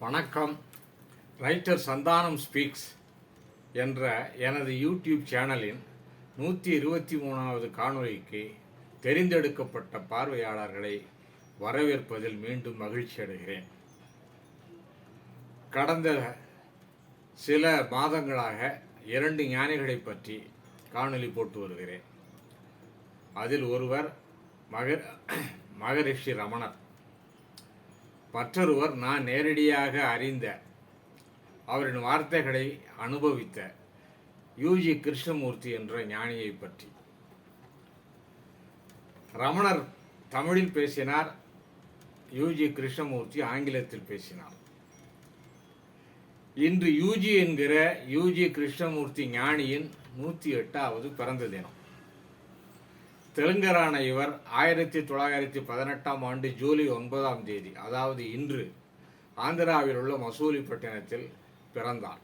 வணக்கம். Writer Santhanam speaks என்ற எனது யூடியூப் சேனலின் நூற்றி இருபத்தி மூணாவது காணொளிக்கு தெரிந்தெடுக்கப்பட்ட பார்வையாளர்களை வரவேற்பதில் மீண்டும் மகிழ்ச்சி அடைகிறேன். கடந்த சில மாதங்களாக இரண்டு ஞானிகளை பற்றி காணொலி போட்டு வருகிறேன். அதில் ஒருவர் மக மகரிஷி ரமணர். மற்றொருவர் நான் நேரடியாக அறிந்த அவரின் வார்த்தைகளை அனுபவித்த யூஜி கிருஷ்ணமூர்த்தி என்ற ஞானியை பற்றி. ரமணர் தமிழில் பேசினார் யூஜி கிருஷ்ணமூர்த்தி ஆங்கிலத்தில் பேசினார். இன்று யூஜி என்கிற யூஜி கிருஷ்ணமூர்த்தி ஞானியின் நூற்றி எட்டாவது பிறந்த தினம். தெலுங்கரான இவர் ஆயிரத்தி தொள்ளாயிரத்தி பதினெட்டாம் ஆண்டு ஜூலை ஒன்பதாம் தேதி அதாவது இன்று ஆந்திராவில் உள்ள மசூலிப்பட்டினத்தில் பிறந்தார்.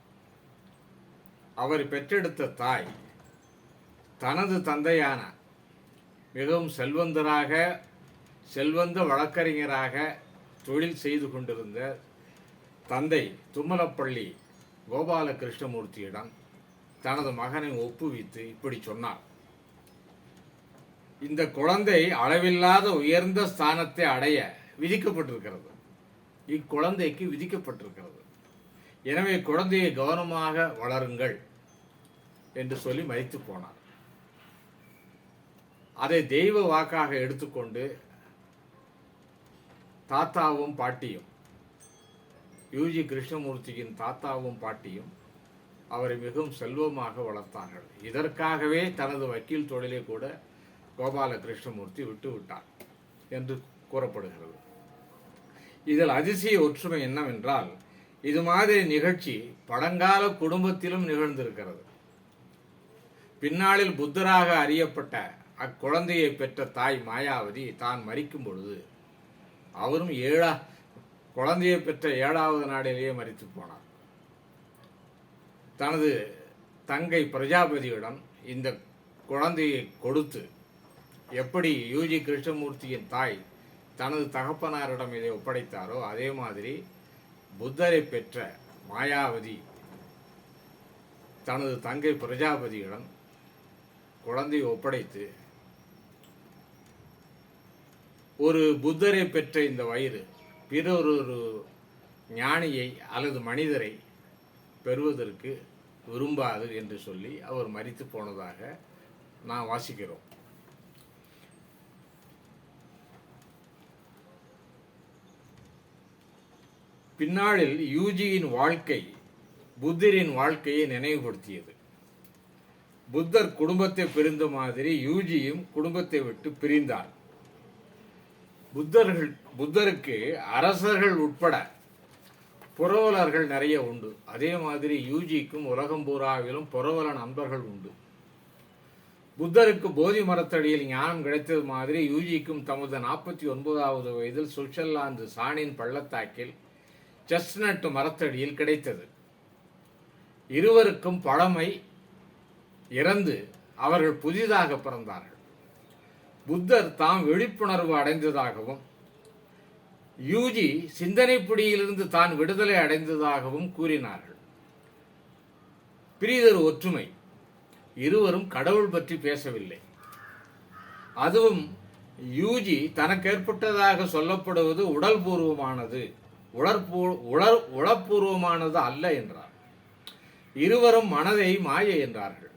அவர் பெற்றெடுத்த தாய் தனது தந்தையான மிகவும் செல்வந்தராக செல்வந்த வழக்கறிஞராக தொழில் செய்து கொண்டிருந்த தந்தை தும்மலப்பள்ளி கோபாலகிருஷ்ணமூர்த்தியிடம் தனது மகனை ஒப்புவித்து இப்படி சொன்னார். இந்த குழந்தை அளவில்லாத உயர்ந்த ஸ்தானத்தை அடைய விதிக்கப்பட்டிருக்கிறது. இக்குழந்தைக்கு விதிக்கப்பட்டிருக்கிறது. எனவே குழந்தையை கவனமாக வளருங்கள் என்று சொல்லி மதித்து போனார். அதை தெய்வ வாக்காக எடுத்துக்கொண்டு தாத்தாவும் பாட்டியும் யூஜி கிருஷ்ணமூர்த்தியின் தாத்தாவும் பாட்டியும் அவரை மிகவும் செல்வமாக வளர்த்தார்கள். இதற்காகவே தனது வக்கீல் தொழிலை கூட கோபால கிருஷ்ணமூர்த்தி விட்டு விட்டார் என்று கூறப்படுகிறது. இதில் அதிசய ஒற்றுமை என்னவென்றால் இது மாதிரி நிகழ்ச்சி பழங்கால குடும்பத்திலும் நிகழ்ந்திருக்கிறது. பின்னாளில் புத்தராக அறியப்பட்ட அக்குழந்தையை பெற்ற தாய் மாயாவதி தான் மறிக்கும் பொழுது அவரும் ஏழா குழந்தையை பெற்ற ஏழாவது நாடிலேயே மறித்து போனார். தனது தங்கை பிரஜாபதியிடம் இந்த குழந்தையை கொடுத்து எப்படி யூஜி கிருஷ்ணமூர்த்தியின் தாய் தனது தகப்பனாரிடம் இதை ஒப்படைத்தாரோ அதே மாதிரி புத்தரை பெற்ற மாயாவதி தனது தங்கை பிரஜாபதியிடம் குழந்தையை ஒப்படைத்து ஒரு புத்தரை பெற்ற இந்த வயிறு பிறொரு ஞானியை அல்லது மனிதரை பெறுவதற்கு விரும்பாது என்று சொல்லி அவர் மறித்து போனதாக நான் வாசிக்கிறோம். பின்னாளில் யூஜியின் வாழ்க்கை புத்தரின் வாழ்க்கையை நினைவுபடுத்தியது. புத்தர் குடும்பத்தை பிரிந்த மாதிரி யூஜியும் குடும்பத்தை விட்டு பிரிந்தார். புத்தர்கள் புத்தருக்கு அரசர்கள் உட்பட புரவலர்கள் நிறைய உண்டு. அதே மாதிரி யூஜிக்கும் உலகம் பூராவிலும் புரவல நண்பர்கள் உண்டு. புத்தருக்கு போதி மரத்தடியில் ஞானம் கிடைத்தது மாதிரி யூஜிக்கும் தமது நாற்பத்தி ஒன்பதாவது வயதில் சுவிட்சர்லாந்து சாணின் பள்ளத்தாக்கில் செஸ்னட் மரத்தடியில் கிடைத்தது. இருவருக்கும் பழமை இறந்து அவர்கள் புதிதாக பிறந்தார்கள். புத்தர் தாம் விழிப்புணர்வு அடைந்ததாகவும் யூஜி சிந்தனை பிடியிலிருந்து தான் விடுதலை அடைந்ததாகவும் கூறினார்கள். பிரிதர் ஒற்றுமை. இருவரும் கடவுள் பற்றி பேசவில்லை. அதுவும் யூஜி தனக்கு ஏற்பட்டதாக சொல்லப்படுவது உடல் உழற்பூ உடற்பூ உடற் உளப்பூர்வமானது அல்ல என்றார். இருவரும் மனதை மாய என்றார்கள்.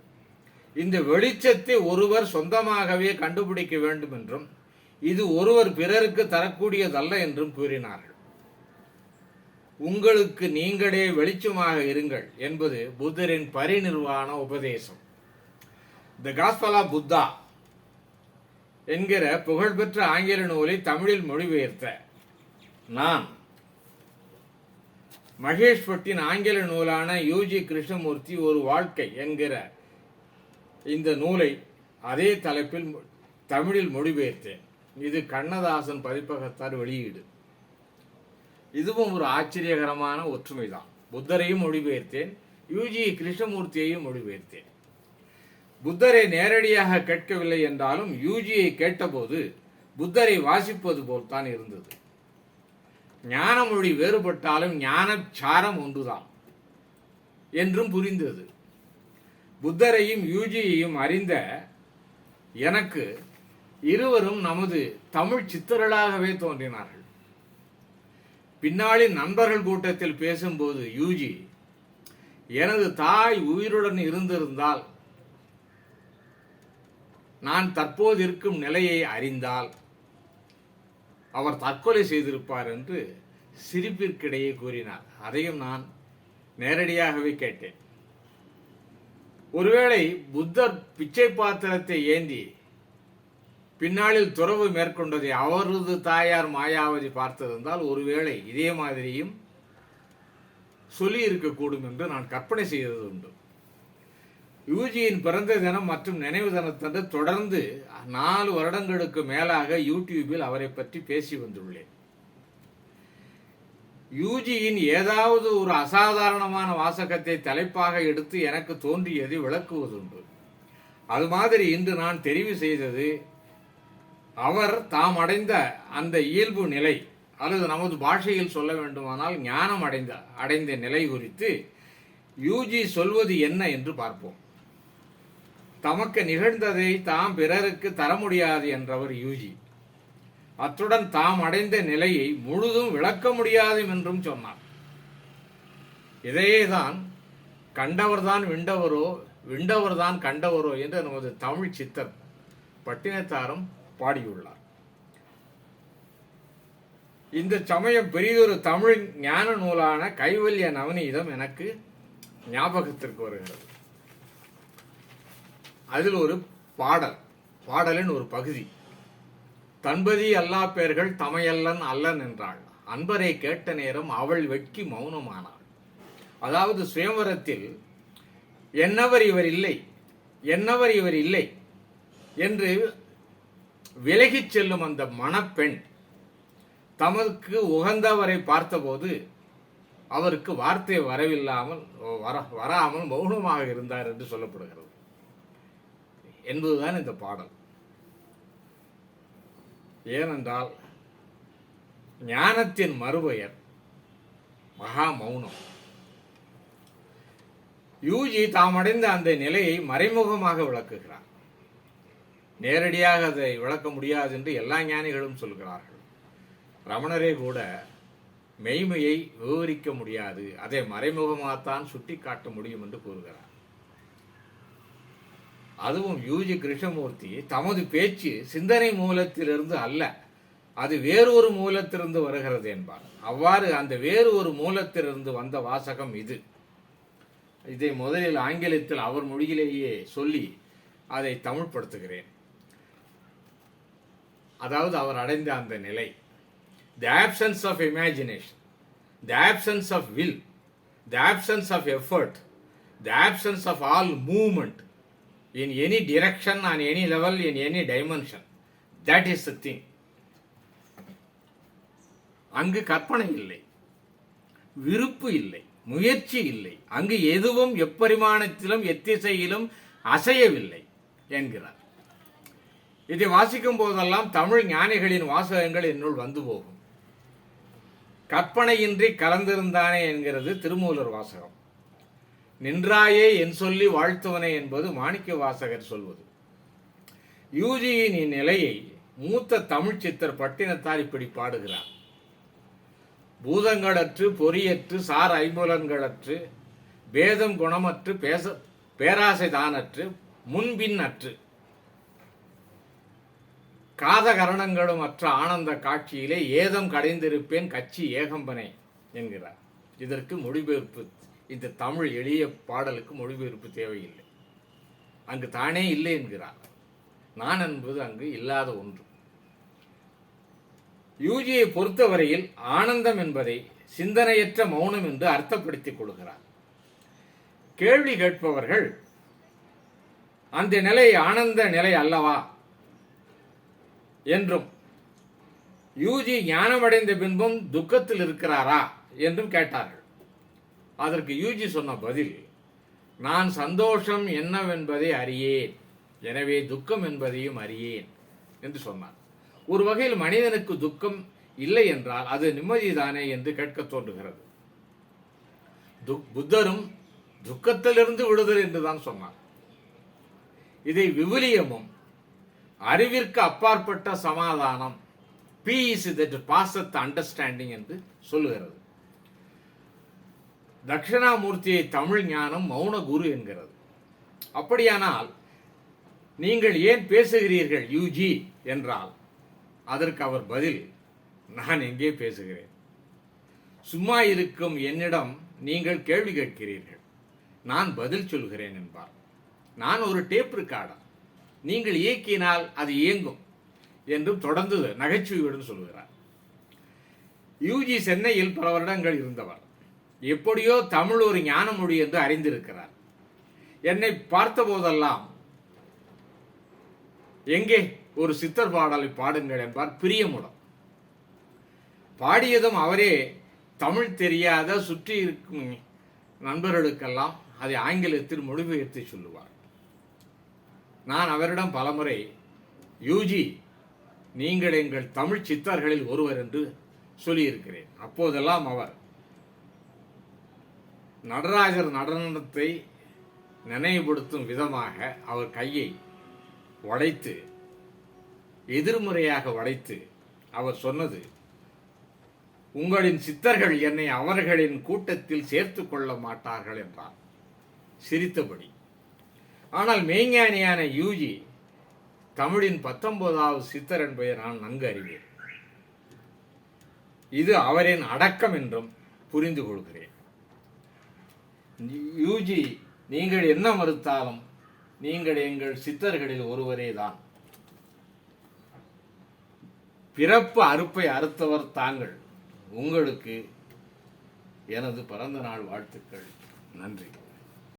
இந்த வெளிச்சத்தை ஒருவர் சொந்தமாகவே கண்டுபிடிக்க வேண்டும் என்றும் இது ஒருவர் பிறருக்கு தரக்கூடியதல்ல என்றும் கூறினார்கள். உங்களுக்கு நீங்களே வெளிச்சமாக இருங்கள் என்பது புத்தரின் பரிநிர்வாண உபதேசம். த காஸ்பலா புத்தா என்கிற புகழ்பெற்ற ஆங்கில நூலை தமிழில் மொழிபெயர்த்த நான் மகேஷ் பட்டின் ஆங்கில நூலான யூஜி கிருஷ்ணமூர்த்தி ஒரு வாழ்க்கை என்கிற இந்த நூலை அதே தலைப்பில் தமிழில் மொழிபெயர்த்தேன். இது கண்ணதாசன் பதிப்பகத்தார் வெளியீடு. இதுவும் ஒரு ஆச்சரியகரமான ஒற்றுமைதான். புத்தரையும் மொழிபெயர்த்தேன் யூஜி கிருஷ்ணமூர்த்தியையும் மொழிபெயர்த்தேன். புத்தரை நேரடியாக கேட்கவில்லை என்றாலும் யூஜியை கேட்டபோது புத்தரை வாசிப்பது போல்தான் இருந்தது. ஞான மொழி வேறுபட்டாலும் ஞானச்சாரம் ஒன்றுதான் என்றும் புரிந்தது. புத்தரையும் யூஜியையும் அறிந்த எனக்கு இருவரும் நமது தமிழ் சித்தர்களாகவே தோன்றினார்கள். பின்னாளில் நண்பர்கள் கூட்டத்தில் பேசும்போது யூஜி எனது தாய் உயிருடன் இருந்திருந்தால் நான் தற்போது இருக்கும் நிலையை அறிந்தால் அவர் தற்கொலை செய்திருப்பார் என்று சிரிப்பிற்கிடையே கூறினார். அதையும் நான் நேரடியாகவே கேட்டேன். ஒருவேளை புத்தர் பிச்சை பாத்திரத்தை ஏந்தி பின்னாளில் துறவு மேற்கொண்டதை அவரது தாயார் மாயாவதி பார்த்திருந்தால் ஒருவேளை இதே மாதிரியும் சொல்லி இருக்கக்கூடும் என்று நான் கற்பனை செய்தது உண்டு. யூஜியின் பிறந்த தினம் மற்றும் நினைவு தினத்தன்று தொடர்ந்து நாலு வருடங்களுக்கு மேலாக யூடியூபில் அவரை பற்றி பேசி வந்துள்ளேன். யூஜியின் ஏதாவது ஒரு அசாதாரணமான வாசகத்தை தலைப்பாக எடுத்து எனக்கு தோன்றியதை விளக்குவதுண்டு. அது மாதிரி இன்று நான் தெரிவு செய்தது அவர் தாம் அடைந்த அந்த இயல்பு நிலை அல்லது நமது பாஷையில் சொல்ல வேண்டுமானால் ஞானம் அடைந்த அடைந்த நிலை குறித்து யூஜி சொல்வது என்ன என்று பார்ப்போம். தமக்கு நிகழ்ந்ததை தாம் பிறருக்கு தர முடியாது என்றவர் யூஜி. அத்துடன் தாம் அடைந்த நிலையை முழுதும் விளக்க முடியாது என்றும் சொன்னார். இதையேதான் கண்டவர்தான் விண்டவரோ விண்டவர்தான் கண்டவரோ என்று நமது தமிழ் சித்தர் பட்டினத்தாரும் பாடியுள்ளார். இந்த சமயம் பெரியதொரு தமிழ் ஞான நூலான கைவல்ய நவநீதம் எனக்கு ஞாபகத்திற்கு வருகிறது. அதில் ஒரு பாடல் பாடலின் ஒரு பகுதி. தன்பதி அல்லா பேர்கள் தமையல்லன் அல்லன் என்றாள். அன்பரை கேட்ட நேரம் அவள் வெட்கி மௌனமானாள். அதாவது சுயம்பரத்தில் என்னவர் இவர் இல்லை? என்னவர் இவர் இல்லை? என்று விலகிச் செல்லும் அந்த மணப்பெண் தமக்கு உகந்தவரை பார்த்தபோது அவருக்கு வார்த்தை வரவில்லாமல் வர வராமல் மௌனமாக இருந்தார் என்று சொல்லப்படுகிறது. என்பதுதான் இந்த பாடல். ஏனென்றால் ஞானத்தின் மறுபெயர் மகா மௌனம் யூஜி தாம் அடைந்த அந்த நிலையை மறைமுகமாக விளக்குகிறார். நேரடியாக அதை விளக்க முடியாது என்று எல்லா ஞானிகளும் சொல்கிறார்கள். ரமணரே கூட மெய்மையை விவரிக்க முடியாது. அதை மறைமுகமாகத்தான் சுட்டி காட்ட முடியும் என்று கூறுகிறார். அதுவும் யூஜி கிருஷ்ணமூர்த்தி தமது பேச்சு சிந்தனை மூலத்திலிருந்து அல்ல அது வேறொரு மூலத்திலிருந்து வருகிறது என்பார். அவ்வாறு அந்த வேறு ஒரு மூலத்திலிருந்து வந்த வாசகம் இது. இதை முதலில் ஆங்கிலத்தில் அவர் மொழியிலேயே சொல்லி அதை தமிழ்படுத்துகிறேன். அதாவது அவர் அடைந்த அந்த நிலை. The absence of imagination the absence of will the absence of effort the absence of all moment in any direction, on any level, in any dimension. That is the thing. அங்கு கற்பனை இல்லை. விருப்பு இல்லை. முயற்சி இல்லை. அங்கு எதுவும் எப்பரிமாணத்திலும் எத்திசையிலும் அசையவில்லை என்கிறார். இதை வாசிக்கும் போதெல்லாம் தமிழ் ஞானிகளின் வாசகங்கள் என்னுள் வந்து போகும். கற்பனையின்றி கலந்திருந்தானே என்கிறது திருமூலர் வாசகம். நின்றாயே என் சொல்லி வாழ்த்துவனே என்பது மாணிக்க வாசகர் சொல்வது. யூஜியின் இந்நிலையை மூத்த தமிழ் சித்தர் பட்டினத்தார் இப்படி பாடுகிறார். பூதங்களற்று பொறியற்று சார் ஐம்புலன்களற்று பேதம் குணமற்று பேச பேராசை தானற்று முன்பின் அற்று. காதகரணங்களும் அற்ற ஆனந்த காட்சியிலே ஏதம் கடைந்திருப்பேன் கட்சி ஏகம்பனை என்கிறார். இதற்கு மொழிபெயர்ப்பு இந்த தமிழ் எளிய பாடலுக்கு மொழிபெயர்ப்பு தேவையில்லை. அங்கு தானே இல்லை என்கிறார். நான் என்பது அங்கு இல்லாத ஒன்று. யூஜியை பொறுத்தவரையில் ஆனந்தம் என்பதை சிந்தனையற்ற மௌனம் என்று அர்த்தப்படுத்திக் கொள்கிறார். கேள்வி கேட்பவர்கள் அந்த நிலை ஆனந்த நிலை அல்லவா? என்றும் யூஜி ஞானமடைந்த பின்பும் துக்கத்தில் இருக்கிறாரா? என்றும் கேட்டார்கள். அதற்கு யூஜி சொன்ன பதில் நான் சந்தோஷம் என்னவென்பதை அறியேன். எனவே துக்கம் என்பதையும் அறியேன் என்று சொன்னார் ஒரு வகையில் மனிதனுக்கு துக்கம் இல்லை என்றால் அது நிம்மதிதானே என்று கேட்கத் தோன்றுகிறது. துக்- புத்தரும் துக்கத்திலிருந்து விடுதல் என்றுதான் சொன்னார் இதை விவிலியமும் அறிவிற்கு அப்பாற்பட்ட சமாதானம் பீஸ் தட் பாசத் அண்டர்ஸ்டாண்டிங் என்று சொல்லுகிறது. தட்சிணாமூர்த்தியை தமிழ் ஞானம் மௌன குரு என்கிறது. அப்படியானால் நீங்கள் ஏன் பேசுகிறீர்கள் யூஜி என்றால் அதற்கு அவர் பதில் நான் எங்கே பேசுகிறேன்? சும்மா இருக்கும் என்னிடம் நீங்கள் கேள்வி கேட்கிறீர்கள். நான் பதில் சொல்கிறேன் என்பார். நான் ஒரு டேப் ரெக்கார்டர். நீங்கள் இயக்கினால் அது இயங்கும் என்றும் தொடர்ந்து நகைச்சுவையுடன் சொல்கிறார். யூஜி சென்னையில் பல வருடங்கள் இருந்தவர். எப்படியோ தமிழ் ஒரு ஞான மொழி என்று அறிந்திருக்கிறார். என்னை பார்த்தபோதெல்லாம் எங்கே ஒரு சித்தர் பாடலை பாடுங்கள் என்பார் பிரியமுடன். பாடியதும் அவரே தமிழ் தெரியாத சுற்றி இருக்கும் நண்பர்களுக்கெல்லாம் அதை ஆங்கிலத்தில் மொழிபெயர்த்து சொல்லுவார். நான் அவரிடம் பலமுறை யூஜி நீங்கள் எங்கள் தமிழ் சித்தர்களில் ஒருவர் என்று சொல்லியிருக்கிறேன். அப்போதெல்லாம் அவர் நடராஜர் நடனத்தை நினைவுபடுத்தும் விதமாக அவர் கையை உடைத்து எதிர்முறையாக உடைத்து அவர் சொன்னது உங்களின் சித்தர்கள் என்னை அவர்களின் கூட்டத்தில் சேர்த்து கொள்ள மாட்டார்கள் என்றார். சிரித்தபடி. ஆனால் மெய்ஞானியான யூஜி தமிழின் பத்தொன்பதாவது சித்தர் என்பதை நான் நன்கு அறிவேன். இது அவரின் அடக்கம் என்றும் புரிந்து கொள்கிறேன். யூஜி நீங்கள் என்ன மறுத்தாலும் நீங்கள் எங்கள் சித்தர்களில் ஒருவரே தான். பிறப்பு அறுப்பை அறுத்தவர் தாங்கள். உங்களுக்கு எனது பிறந்த நாள் வாழ்த்துக்கள். நன்றி.